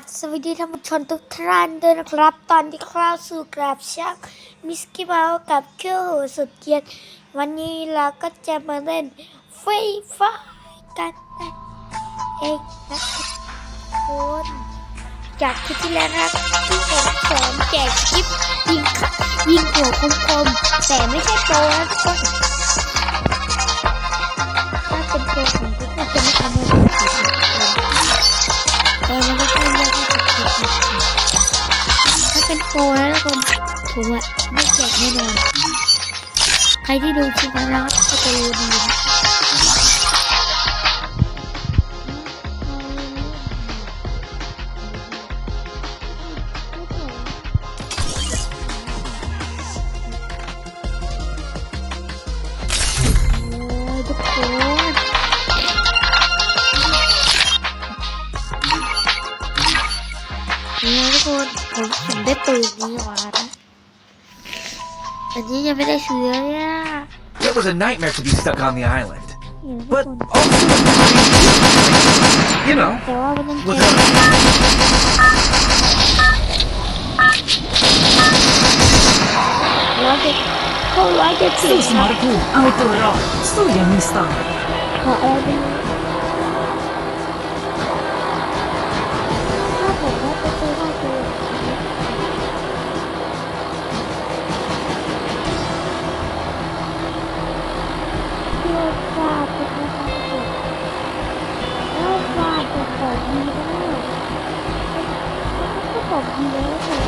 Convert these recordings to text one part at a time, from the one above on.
บสวัสดีท่านผู้ชมทุกท่านด้วยนะครับ ตอนที่เข้าสู่กราบชักมิสกี้เมาส์กับเครื่องหูสุดเกียรติวันนี้เราก็จะมาเล่นฟรีไฟกันนั่นเองนะทุกคนจากคลิปที่แล้วนะครับที่ผมสอนแจกคลิปยิงยิงหัวคมๆแต่ไม่ใช่โปรนะทุกคนถ้าเป็นโปรผมก็ ถ้าเป็นโปรแล้วกคนผมอะไม่แจกแน่นอน ใครที่ดูคลิปนี้นแล้วก็จะรู้ดีนะ นี่นะทุกคนผมผมได้ปืนนี้มานะอันนี้ยังไม่ได้ซื้อเลยอะ It was a nightmare to be stuck on the island. นี่นะทุก But คน also, you know, แต่ว่ามันต้อง with เก็บ a ร้อยเจ็ดเข้าร้อยเจ็ดสิบสู้สมรภูมิเอาตัวรอดสู้อย่างมีสไต ก็ของดีแล้วค่ะ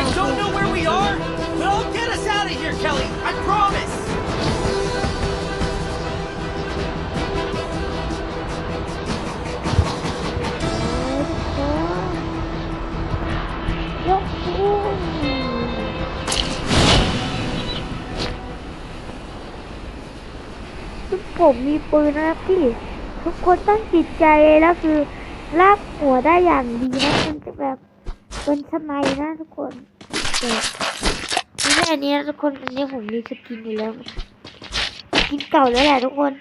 I don't know where we are, but I'll get us out of here, Kelly. I promise. ยกขึ้นผมมีปืนนะครับพี่ ทุกคนต้องจิตใจเลยแล้วคือ ลากหัวได้อย่างดีนะมันจะแบบเป็นสไนด์นะทุกคนแต่อันนี้นะทุกคนอันนี้ผมมีสกินอยู่แล้วสกินเก่าแล้วแหละทุกคน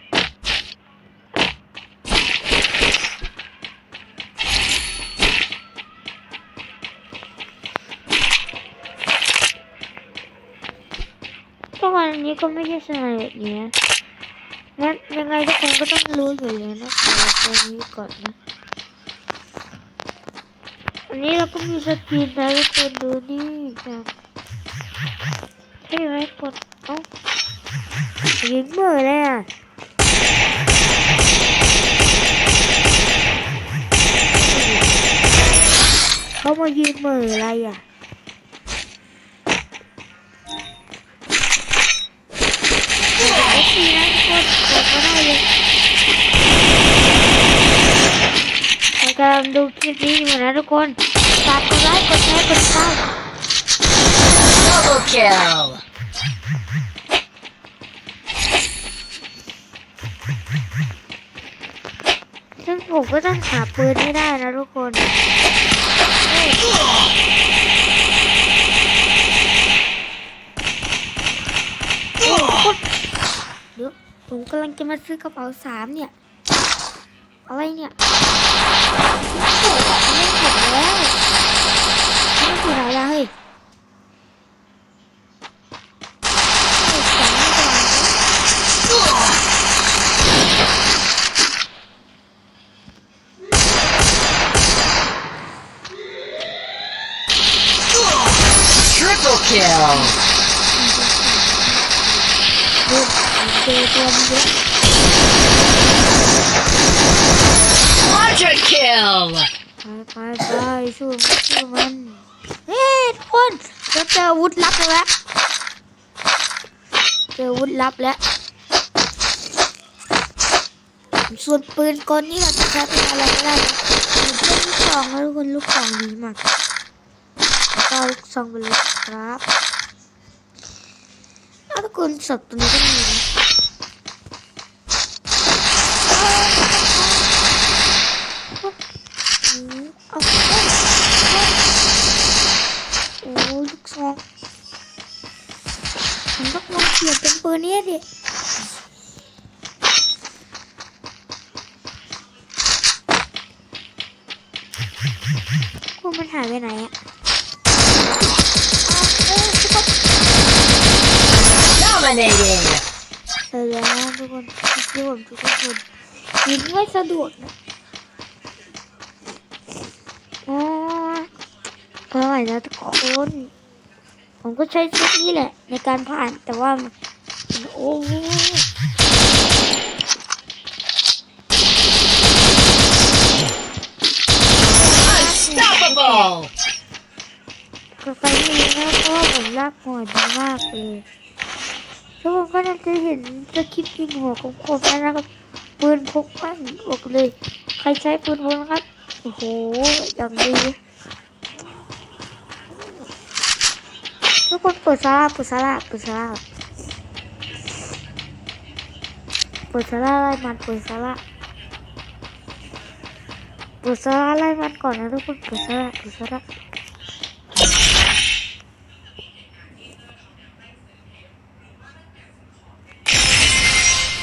ก็วันนี้ก็ไม่ใช่สไนแบบนี้นะงั้นยังไงทุกคนก็ต้องรู้อยู่แล้วนะขอตัวนี้ก่อนนะ อันนี้เราก็มีสกินนะทุกคนดูนี่แบบใช่ไหมกดเอ้ายิงมือเลยอะเขามายืนมืออะไรอะเอฟซีนะทุกคนกดมาได้เลย ใครกำลังดูคลิปนี้อยู่นะทุกคนฝากกดไลค์กดแชร์กดติดตาม Double kill ซึ่งผมก็ต้องหาปืนให้ได้นะทุกคนโอ้โคตรเดี๋ยวผมกำลังจะมาซื้อกระเป๋าสามเนี่ย อะไรเนี่ยไม่หมดแล้วไม่ถึงไหนแล้วเฮ้ยเฮ้ยสองไม่เป็นไร Triple kill เฮ้ยเจอตัวมันเยอะ Quadra kill ไปไปไปช่วยช่วยมันเฮ้ยทุกคนเราเจออาวุธลับแล้วเจออาวุธลับแล้ว ส่วนปืนกลนี่เราจะใช้เป็นอะไรก็ได้เป็นลูกซองนะทุกคนลูกซองดีมาก เอาลูกซองไปเลยครับแล้วทุกคนสับตัวนี้ก็มีนะเอาโอ้ลูกซองผมต้องลองเปลี่ยนเป็นปืนนี้ดิพวกมันหายไปไหนอะ Dominating. เออแล้วทุกคนที่ผมทุกคนยิงไม่สะดวกนะอ๋ออร่อยนะทุกคนผมก็ใช้ชุดนี้แหละ ในการผ่านแต่ว่าโอ้โห Unstoppable. กาแฟนี้นะเพราะว่าผมลากหัวดีมากเลย น่าจะเห็นสคริปต์ยิงหัวของผมแล้วนะครับปืนพกมั่งบอกเลย ใครใช้ปืนพกครับ โอ้โหอย่างดีทุกคนเปิดซาร่าเปิดซาร่าเปิดซาร่าเปิดซาร่าไล่มันเปิดซาร่าเปิดซาร่าไล่มันก่อนนะทุกคนเปิดซาร่าเปิดซาร่า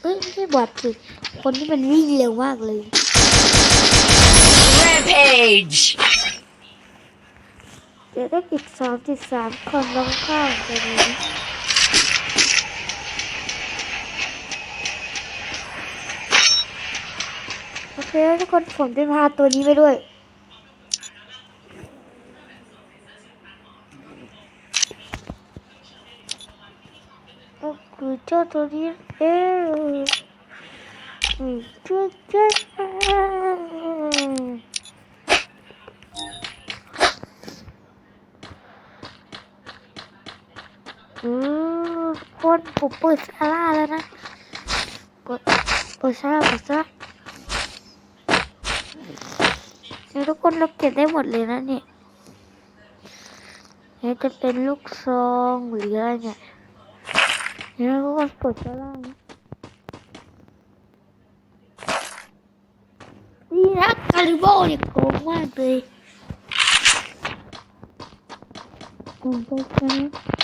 เม็ดหนึงหัวเดินเดินหัวเม็ดหนึงเดินหัวเม็ดหนึงวิ่งไปไหนล่ะทุกคนบอดนี่มันวิ่งเอ้ยไม่ใช่บอดสิคนที่มันวิ่งเร็วมากเลย Rampage. เดี๋ยวได้ปิดสองจุดสามคนลงข้าวไปเลยโอเคแล้วทุกคนผมจะพาตัวนี้ไปด้วย ก็ คือเจ้าตัวนี้เองอืมเจ้าเจ้าอืมคนผมเปิดซาร่าแล้วนะกดเปิดซาร่าเปิดซาร่าเดี๋ยวทุกคนเราเก็บได้หมดเลยนะเนี่ยเนี่ยจะเป็นลูกซองหรืออะไรเนี่ย เนี่ยทุกคน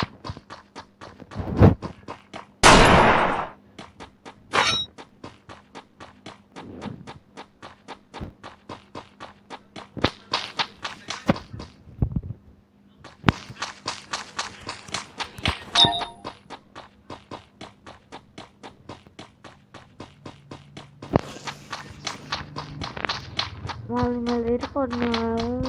เปิดซาร่านะนี่นะคาริโบเนี่ยโกงมากเลยโกงไปกัน มาเลยมาเลยทุกคนมา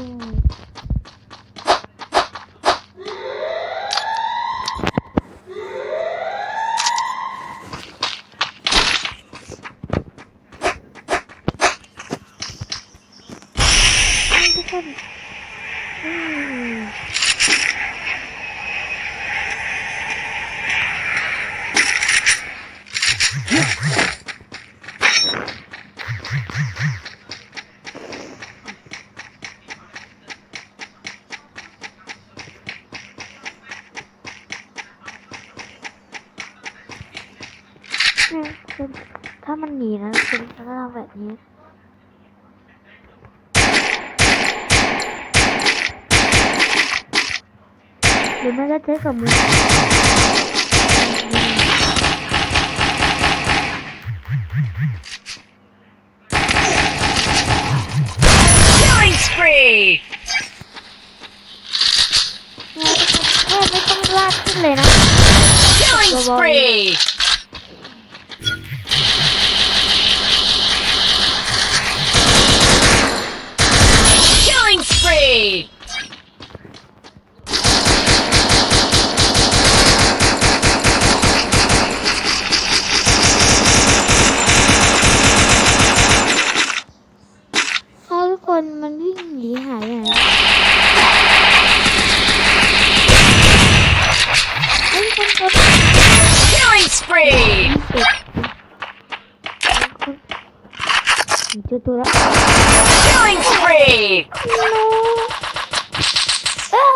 ทุกค นอืมเนี่ยคือถ้ามันหนีนะคุณจะทำแบบนี้หรือไม่ก็ใช้กับมือ Killing spree! เอ๊ะ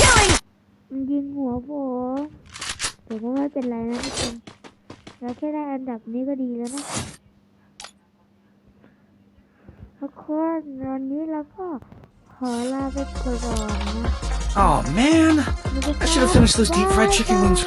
Killing มันยิงหัวผมแต่ก็ไม่เป็นไรนะทุกคนเราแค่ได้อันดับนี้ก็ดีแล้วนะทุกคนวันนี้เราก็ ขอลาไปก่อนนะ Oh man, I should have finished those deep fried chicken wings